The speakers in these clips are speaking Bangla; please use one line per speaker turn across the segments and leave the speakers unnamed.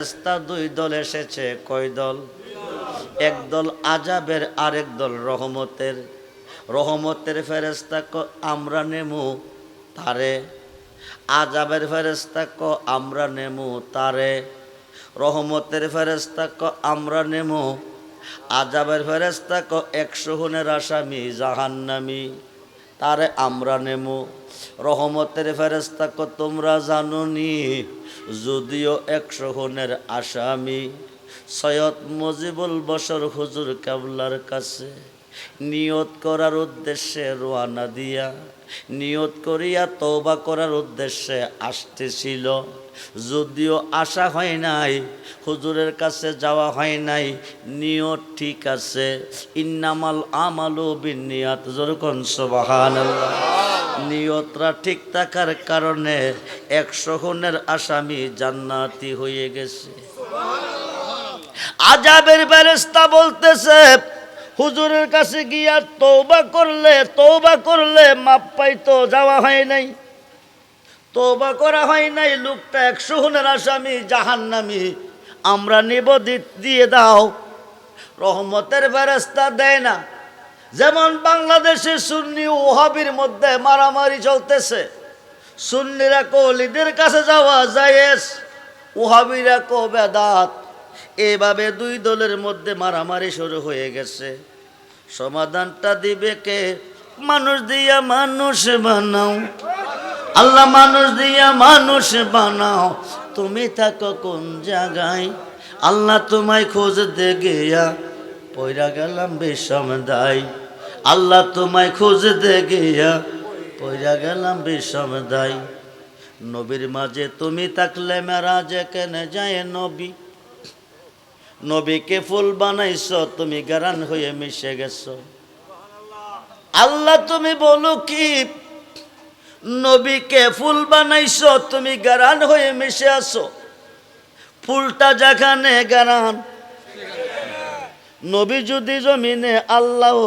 ফেরেশতা দুই দল এসেছে। কয় দল? এক দল আজাবের আরেক দল রহমতের। রহমতের ফেরেস্তা ক, আমরা নেমু তারে। আজাবের ফেরেস্তা ক, আমরা নেমু তারে। রহমতের ফেরেস্তা ক, আমরা নেমু। আজাবের ফেরেস্তা ক, একশো হুনের আসামি জাহান্নামি। তারে আমরা নেমু। রহমতের ফেরেস্তা কো তোমরা জাননি, যদিও একশো হনের আসামি সৈয়দ মজিবুল বসর হুজুর কাবলার কাছে। নিয়ত করার উদ্দেশ্যে রোয়ানা দিয়া, নিয়ত করিয়া তওবা করার উদ্দেশ্যে আসতেছিল। যদিও আশা হয় নাই, হুজুরের কাছে যাওয়া হয় নাই, নিয়ত ঠিক আছে। ইন্নামাল আমালু বিনিয়াত যেরকম সুবহানাল্লাহ। নিয়তরা ঠিক থাকার কারণে একশো খুনের আসামি জান্নাতি হয়ে গেছে। আজাবের বেরেস্তা বলতেছে হুজুরের কাছে গিয়া তৌবা করলে তৌবা করলে মাপ পাইতো, যাওয়া হয় নাই। তৌবা করা হয় নাই, লোকটা একশো হুনের আসামি, জাহান্নামি। আমরা নিব দিয়ে দাও। রহমতের বেরেস্তা দেয় না। যেমন বাংলাদেশে সুন্নি ওহাবির মধ্যে মারামারি চলতেছে, সুন্নিরা কলিদের কাছে যাওয়া জায়েজ, ওহাবিরা কো বেদাত। এভাবে দুই দলের মধ্যে মারামারি শুরু হয়ে গেছে। সমাধানটা দিবে কে? মানুষ দিয়া মানুষ বানাও। আল্লাহ মানুষ দিয়া মানুষ বানাও। তুমি থাকো কোন জায়গায়? আল্লাহ তোমায় খোঁজ দে গিয়া পয়রা গেলাম বিষম দায়। আল্লাহ তোমায় খোঁজ দে গিয়া পয়রা গেলাম বিষম দায়। নবীর মাঝে তুমি থাকলে মেরা যে কেনে যায় নবী? নবীকে ফুল বানাইছ, তুমি গারান হয়ে মিশে গেছ। আল্লাহ, তুমি বলো কি? নবীকে ফুল বানাইছ, তুমি গারান হয়ে মিশে আসো ফুলটা যেখানে গারান নবী যদি জমিনে আল্লাহ,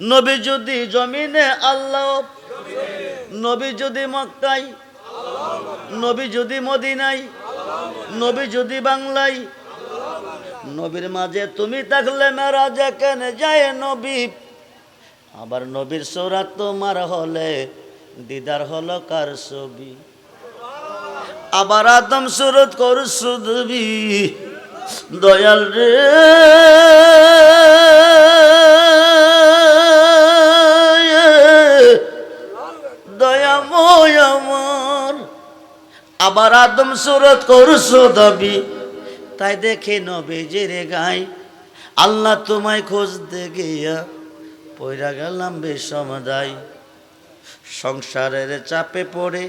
নবী যদি জমিনে আল্লাহ, নবী যদি মক্কাই নবী যদি মদিনাই নবী যদি বাংলায় নবীর মাঝে তুমি থাকলে মেরা যেখানে যায় নবী? আবার নবীর সৌরাত তোমার হলে দিদার হলো কার ছবি? আবার আদম সুরত কর সুদবি, দয়াল রে। দয়াময় আমার। আবার আদম সুরত করছ দাবি তাই দেখে নবীজির গাই আল্লাহ তোমায় খোঁজ দে গিয়া পয়রা গেলাম বেসমদাই সংসারের চাপে পড়ে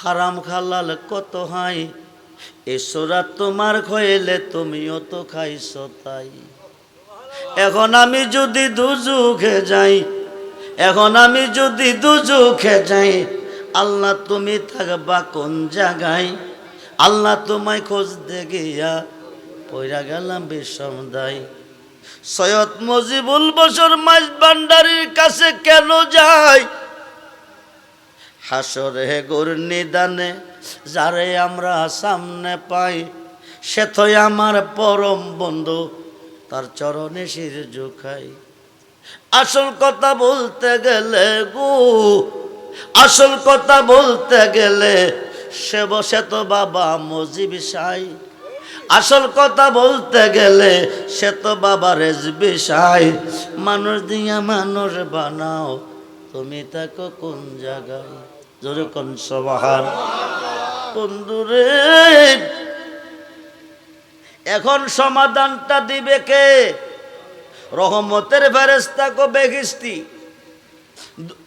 হারাম খালাল কত হাই এসরা তোমার খয়েলে তুমিও তো খাইছো তাই। এখন আমি যদি দুজুখে যাই, এখন আমি যদি দুজুখে যাই, আল্লাহ তুমি থাকবা কোন জায়গায়? আল্লাহ তোমায় খোঁজ দে গিয়া পয়রা গেলাম বিষম দায় সৈয়দ মজিবুল বসর মাইজ ভান্ডারির কাছে কেন যায়? হাসরে গোর নিদানে যারে আমরা সামনে পাই, সে তো আমার পরম বন্ধু, তার চরণে শির ঝুঁকাই আসল কথা বলতে গেলে গো, আসল কথা বলতে গেলে সে বসে তো বাবা মজিব সাই। আসল কথা বলতে গেলে সে তো বাবা রেজবি সাই। মানুষ দিয়া মানুষ বানাও, তুমি থাকো কোন জায়গায়? জোরে কোন সবাহার বন্ধুরে এখন সমাধানটা দিবে কে? রহমতের ফেরেস্তা কো বেগিস্তি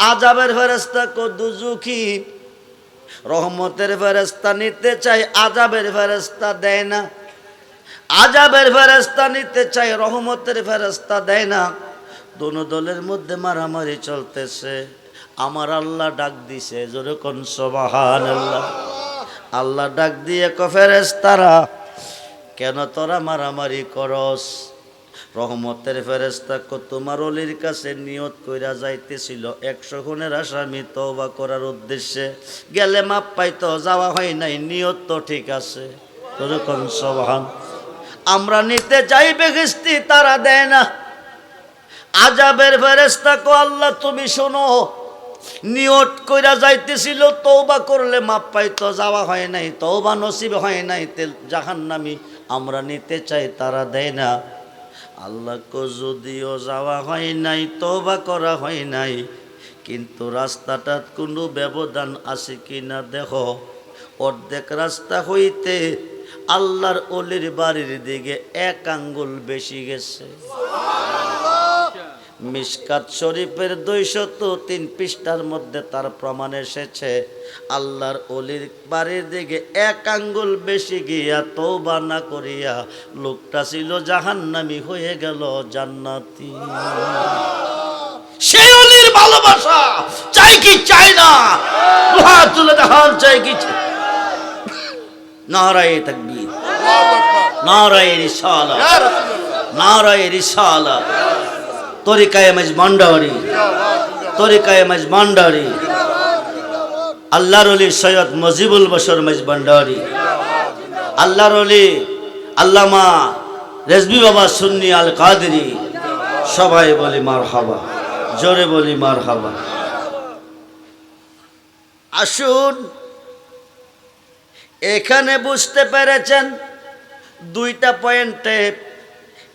আজাবের ফেরেস্তা কো দুজুখি রহমতের ফেরেস্তা নিতে চাই আজাবের ফেরেস্তা দেয় না। আজাবের ফেরেস্তা নিতে চাই, রহমতের ফেরেস্তা দেয় না। দোনো দলের মধ্যে মারামারি চলতেছে। আমার আল্লাহ ডাক দিছে যেরকম সবাহান আল্লাহ আল্লাহ ডাক দিয়ে ক ফেরেস্তারা কেন তোরা মারামারি করস? রহমতের ফেরেস্তা কো তোমার অলির কাছে নিয়ত কইরা যাইতেছিল। একশো খুনের আসামি তওবা করার উদ্দেশ্যে গেলে মাপ পাইতো, যাওয়া হয় নাই, নিয়ত তো ঠিক আছে। আমরা নিতে চাই বেগিস্তি তারা দেয় না। আজাবের ফেরেস্তা কো, আল্লাহ তুমি শোনো। নিয়ত কইরা যাইতেছিল তৌবা করলে মাপ পাইতো, যাওয়া হয় নাই তৌবা নসিব হয় নাই, তেল জাহান্নামি। আমরা নিতে চাই, তারা দেয় না। আল্লাহ কো যদিও যাওয়া হয় নাই তবা করা হয় নাই, কিন্তু রাস্তাটাত কোনো ব্যবধান আছে কি না দেখ। অর্ধেক রাস্তা হইতে আল্লাহর অলির বাড়ির দিকে এক আঙ্গুল বেশি গেছে। মিসকাত শরীফের দুইশত তিন পৃষ্ঠার মধ্যে তার প্রমাণ এসেছে। আল্লাহর অলির বাড়ির দিকে এক আঙ্গুল বেশি গিয়া তৌবা না করিয়া লোকটা ছিল জাহান্নামি হয়ে গেল জান্নাতি। সেই অলির ভালোবাসা চাই কি চাই না? হাত তুলে দেখান চাই কি চাই নারায় তাকবীর। নারায় রিসালা। নারায় রিসালা। তরিকায় মাঝ ভান্ডারি। তরিকায় মাঝ ভান্ডারি। আল্লাহর অলি সৈয়দ মজিবুল বসর মাঝ ভান্ডারি। আল্লাহর অলি আল্লামা রেজবি বাবা সুন্নি আল কাদেরি। সবাই বলি মার হাবা জোরে বলি মার হাবা আসুন, এখানে বুঝতে পেরেছেন দুইটা পয়েন্টে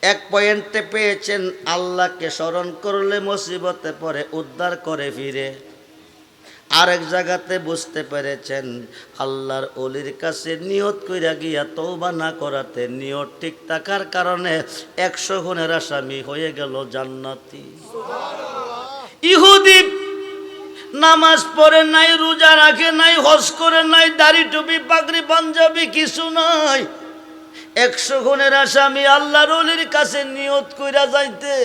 এক পয়েন্টে পেয়েছেন আল্লাহকে স্মরণ করলে মুসিবতে পরে উদ্ধার করে ফিরে। আরেক জায়গাতে বুঝতে পেরেছেন আল্লাহর অলির কাছে নিয়ত কইরা গিয়া তৌবা না করাতে নিয়ত ঠিক থাকার কারণে একশো গুণের আসামি হয়ে গেল জান্নাতি। ইহুদি নামাজ পড়ে নাই রোজা রাখে নাই হজ করে নাই দাড়ি টুপি পাগড়ি পাঞ্জাবি কিছু নাই। একশো গুণের আসামি আল্লাহর অলির কাছে নিয়ত কইরা যাইতে।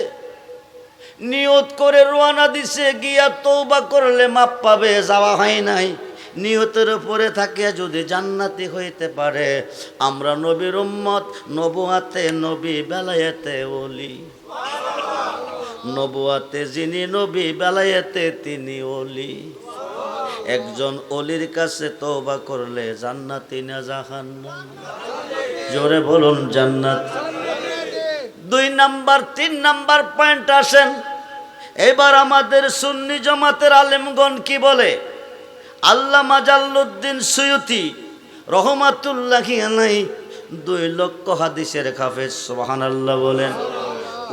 নিয়ত করে রোয়ানা দিছে, গিয়া তৌবা করলে মাপ পাবে, যাওয়া হয় নাই। নিয়তের উপরে থাকিয়া যদি জান্নাতি হইতে পারে, আমরা নবীর উম্মত, নবুয়াতে, নবী বেলায়েতে ওলি। নবুয়াতে যিনি নবী, বেলায়েতে তিনি ওলি। একজন অলির কাছে তৌবা করলে জান্নাতি না জাহান্নাম। জোরে বলুন, জান্নাত। দুই নাম্বার, তিন নাম্বার পয়েন্ট আসেন। এবার আমাদের সুন্নি জমাতের আলেমগণ কি বলে? আল্লাহ মাজাল্লুদ্দিন সৈয়তি রহমাতুল্লাহি আলাই দুই লক্ষ হাদিসের খাফেজ সোহান আল্লাহ বলেন।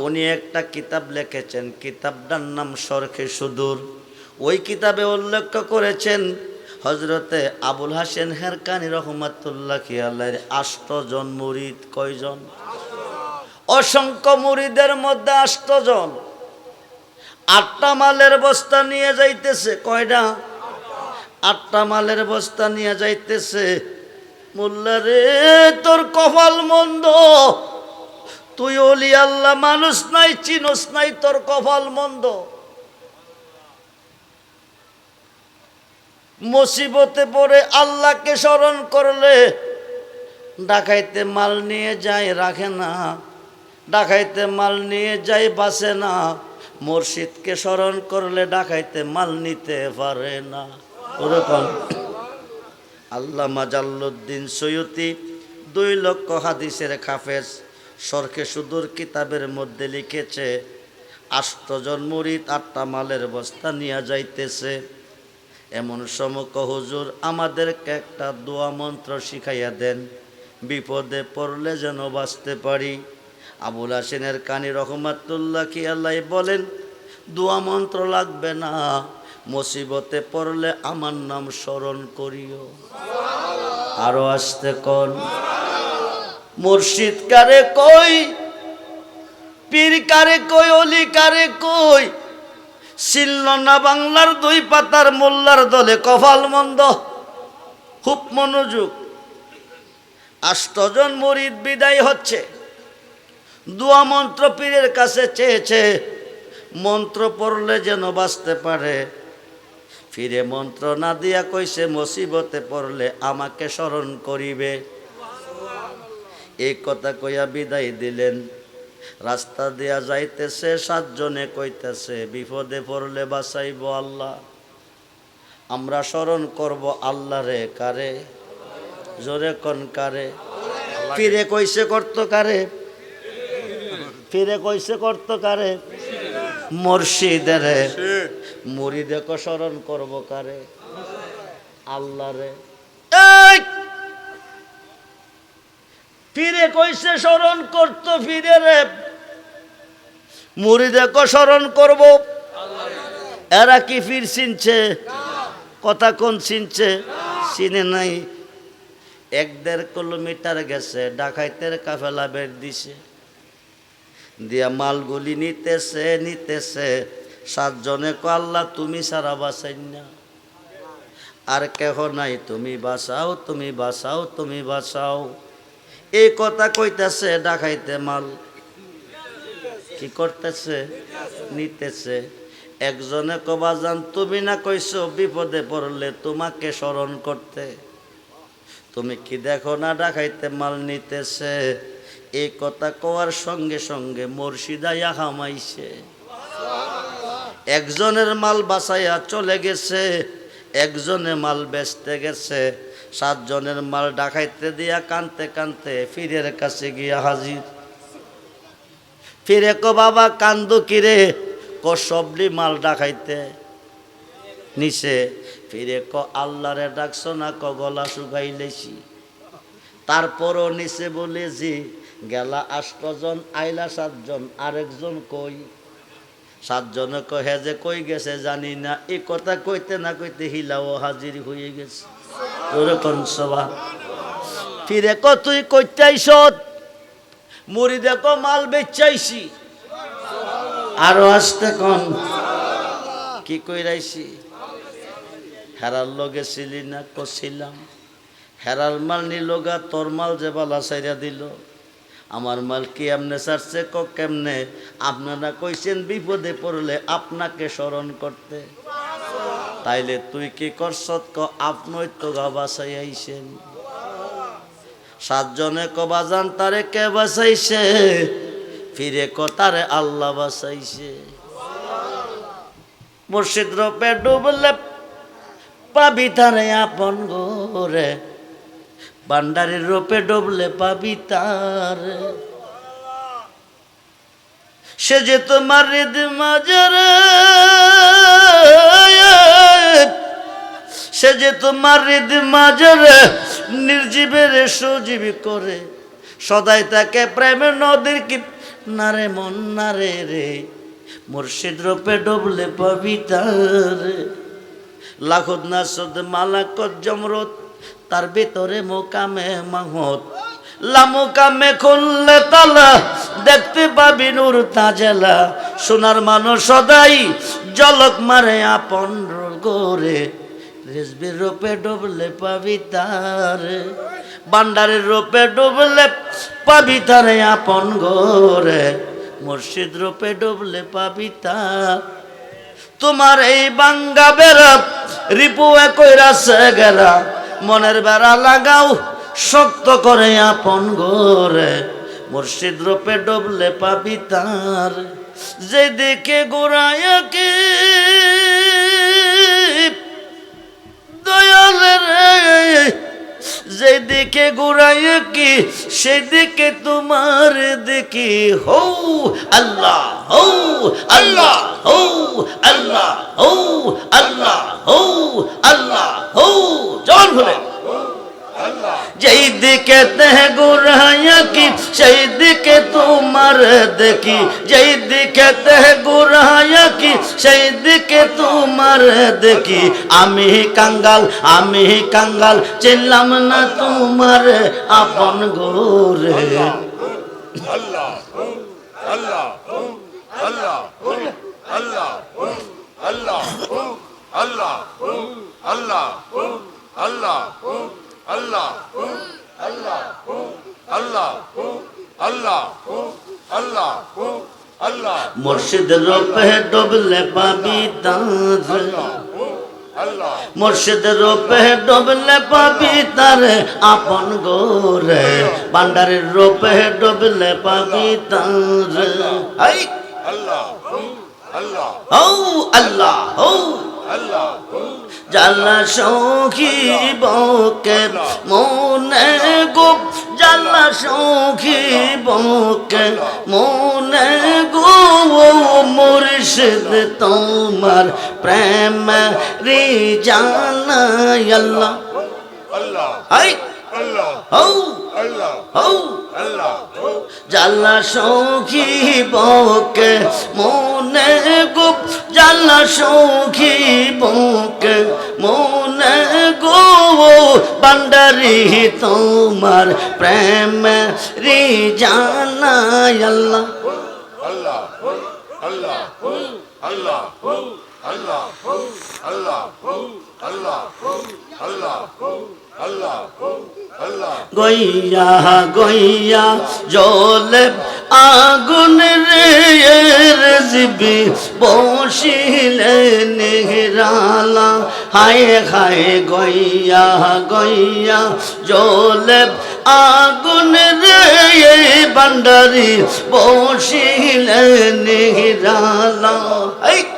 উনি একটা কিতাব লিখেছেন, কিতাবটার নাম সরখে সুদূর। ওই কিতাবে উল্লেখ করেছেন হজরতে আবুল হাসেন হেরকানি রহমাতুল্লাহ আল্লাহর আষ্টজন মুরিদ কয়জন? অসংখ্য মুরিদের মধ্যে আষ্টজন আটটা মালের বস্তা নিয়ে যাইতেছে, কয়টা? আটটা মালের বস্তা নিয়ে যাইতেছে, মোল্লা রে, তোর কপাল মন্দ। তুই অলি আল্লাহ, মানুষ নাই, চিনস নাই, তোর কপাল মন্দ। মুসিবতে পড়ে আল্লাহকে স্মরণ করলে ডাকাইতে মাল নিয়ে যায়, রাখে না। ডাকাইতে মাল নিয়ে যাই বাসে না। মুর্শিদকে স্মরণ করলে ডাকাইতে মাল নিতে পারে না। ওরকম। আল্লাহ মাজাল্লুদ্দিন সৈয়তি দুই লক্ষ হাদিসের খাফেজ সরকে সুদূর কিতাবের মধ্যে লিখেছে আষ্টজন মুরিদ আটটা মালের বস্তা নিয়ে যাইতেছে। এমন সমক হুজুর, আমাদেরকে একটা দোয়া মন্ত্র শিখাইয়া দেন। বিপদে পড়লে যেন বাঁচতে পারি। আবুল হাসিনের কানি রহমাতুল্লাহ কি আল্লাহ বলেন, দোয়া মন্ত্র লাগবে না, মুসিবতে পড়লে আমার নাম স্মরণ করিও। আরও আসতে কন, মুর্শিদ কারে কই, পীর কারে কই, অলি কারে কই ছিল না বাংলার দুই পাতার মোল্লার দলে কপাল মন্দ। খুব মনোযোগ। আষ্টজন মরিদ বিদায় হচ্ছে। দুয়া মন্ত্র পীরের কাছে চেয়েছে মন্ত্র পড়লে যেন বাঁচতে পারে। ফিরে মন্ত্র না দিয়া কইছে, মুসিবতে পড়লে আমাকে স্মরণ করিবে। এই কথা কইয়া বিদায় দিলেন। রাস্তা দিয়া যাইতেছে সাতজনে কইতেছে বিপদে পড়লে বাঁচাইব আল্লাহ। আমরা স্মরণ করব আল্লাহ রে কারে? জোরে কন কারে? ফিরে কইছে করতো কারে? ফিরে কইছে করতো কারে? মুর্শিদারে। মুরিদে কো স্মরণ করব কারে? আল্লাহ রে এই! ফিরে কইছে স্মরণ করতো ফিরে রে। মুরিদে কো স্মরণ করব। এরা কি ফির চিনছে? কথা কোন চিনছে? চিনে নাই। এক দেড় কিলোমিটার গেছে, ডাকাইতের কাফেলা বের দিছে। দিয়া মালগুলি নিতেছে নিতেছে। সাতজনে কো, আল্লাহ, তুমি সারা বাঁচাই না। আর কেহ নাই, তুমি বাঁচাও তুমি বাঁচাও তুমি বাঁচাও। এই কথা কইতেছে, ডাকাইতে মাল। কি করতেছে? নিতেছে। একজনে কবাজান তুমি না কইছো বিপদে পড়লে তোমাকে স্মরণ করতে। তুমি কি দেখো না ডাকাইতে মাল নিতেছে? এই কথা কওয়ার সঙ্গে সঙ্গে মুর্শিদাইয়া হামাইছে একজনের মাল বাসাইয়া চলে গেছে। একজনে মাল বেচতে গেছে, সাতজনের মাল ডাকাইতে দিয়া কানতে কানতে ফিরের কাছে গিয়া হাজির। ফিরে কো, বাবা, কান্দু কিরে ক, সবলি মাল ডাকাইতে। নিচে, ফিরে ক, আল্লাহরে ডাকছো না ক, গলা শুকাইলেছি তারপরও নিচে বলে যে, গেলা আষ্টজন আইলা সাতজন, আরেকজন কই? সাতজনে কহে যে কই গেছে জানি না। এই কথা কইতে না কইতে হিলাও হাজির হয়ে গেছে। ওরকম সভা ফিরে ক, তুই কইতাইছ, মুড়ি দেখো, মাল বেচাইছি। আরও আসতে কন, কি কইরাইছি? হেরার লগে ছিলি না, কছিলাম। হেরার মাল নিলগা তোর মাল যে বালা সাইরা দিল। আমার মাল কি এমনে সারছে ক কেমনে? আপনারা কইছেন বিপদে পড়লে আপনাকে স্মরণ করতে। তাইলে তুই কি করছত? ক, আপনই তো গা বাসাই আইছেন। সাতজনে ক, বাজান তারে কে বাসাইছে ফিরে ক, তারে আল্লাহ বাসাইছে মুর্শিদ রূপে ডুবলে পাবি তারে আপন গোরে বান্ডারের রূপে ডুবলে পাবি তার। সে যে তোমার মাজারে সে যে তোমার হৃদ মাজারে নির্জীবের সজীবী করে, সদাই তাকে প্রেমের নদীর কি নারে মন নারে রে, মুর্শিদ রূপে ডুবলে পাবি তার। লাখুদ নাসদ মালাকত জমরত তার ভিতরে মোকামে মাহত লামুকামে খুললে তালা, দেখতে পাবি নূর তাজেলা। সোনার মানুষ সদাই জলক মারে আপন গোরে রেসবির রূপে ডুবলে পাবি তার। বান্ডারের রূপে ডুবলে পাবি তারে আপন গোরে। মুর্শিদ রূপে ডুবলে পাবি তার তোমার এই বাঙ্গা বেড়া রিপু কইরা সে গেরা। মনের বেড়া লাগাও, শক্ত করে আপন গোরে মুর্শিদ রূপে ডুবলে পাবি তার। যে দেখে গোড়ায়াকে দয়াল রে। যেদিকে ঘুরাই কি, সেদিকে তোমার দেখি। হৌ, আল্লাহ হৌ আল্লাহ হৌ আল্লাহ হৌ আল্লাহ হৌ, আল্লাহ। হৌ জন ভুলে যেই দিকে দেহ গুরাইয়া কি সেই দিকে তোমার দেখি। যেই দিকে দেহ গুরাইয়া কি সেই দিকে তোমার দেখি। আমি কাঙ্গাল আমি কাঙ্গাল, চিনলাম না তোমার আপন গোরে।
আল্লাহ আল্লাহ আল্লাহ আল্লাহ আল্লাহ আল্লাহ। আল্লাহ আল্লাহ আল্লাহ আল্লাহ আল্লাহ আল্লাহ আল্লাহ।
মুর্শিদ রূপে ডুবলে পাবি
আল্লাহ
মুর্শিদ রূপে ডুবলে পাবি তার আপন গোরে। বান্ডারের রূপে ডুবলে পাবি তার। হাই
আল্লাহ আল্লাহ।
হৌ আল্লাহ হৌ।
আল্লাহ
জালা সৌখী বকে মনে গো জাল্লা সৌখী বকে মনে গো মুর্শিদ তোমার প্রেম রে জানা আল্লাহ।
আল্লাহ।
হাই।
আল্লাহ।
জাল্লা সখী বকে মনে গুপ। জাল্লা সখী বকে মনে গো বান্ডারি তোমার প্রেম রে জানা আল্লাহ।
আল্লাহ। আল্লাহ। আল্লাহ।
গইয়া গইয়া Allah আগুন রে জিবি বসিলেন নিহরালা হায় হায়, গইয়া গইয়া জলে আগুন রে বান্ডারি বসিলেন নিহরালা
হায়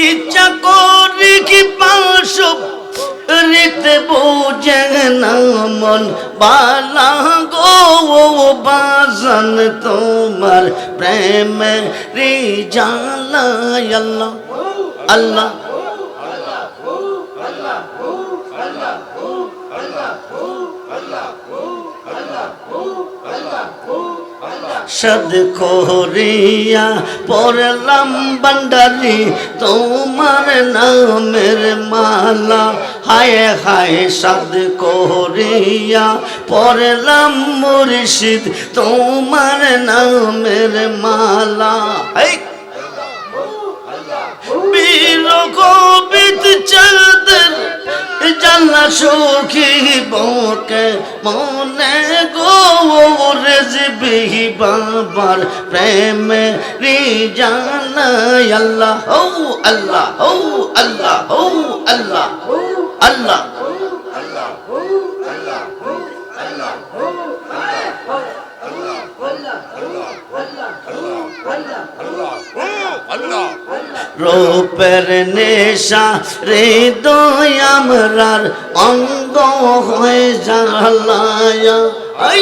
ইচ্ছা করি কি পাশ? নিতে বোঝে না মন বালা গো বাজন তোমার প্রেম রে জালা আল্লাহ আল্লাহ। সদ খোরিয়া পড়লাম বান্ডারি তোমার নামের মালা। হায় হায় সদ করিয়া পড়লাম মুর্শিদ, তোমার নামের মালা। হাই! রঘুবিদ চলদের জানা সুখী বকে মনে গোরজবি বাবার প্রেমে রে জানাই আল্লাহ হৌ আল্লাহ হৌ আল্লাহ হৌ আল্লাহ আল্লাহ
আল্লাহ আল্লাহ আল্লাহ
রূপের নেশা হৃদয় আমরার অঙ্গ হয়ে জ্বালায়া। আই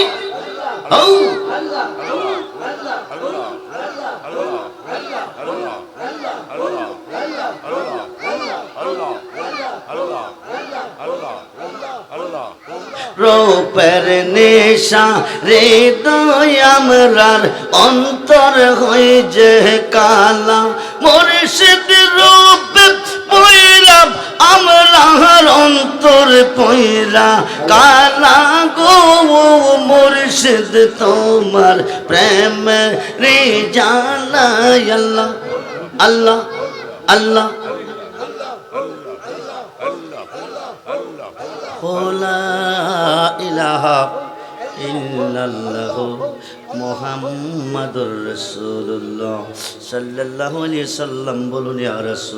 রূপের নেশা, হৃদয় আমরার অন্তর হয়ে যে কালা। মুর্শিদ রূপে পয়রা আমরার অন্তর পয়রা কালা গো মুর্শিদ, তোমার প্রেম রে জানা আল্লাহ আল্লাহ আল্লাহ। لا إله إلا الله محمد رسول الله صلى الله عليه وسلم بلون يا رسول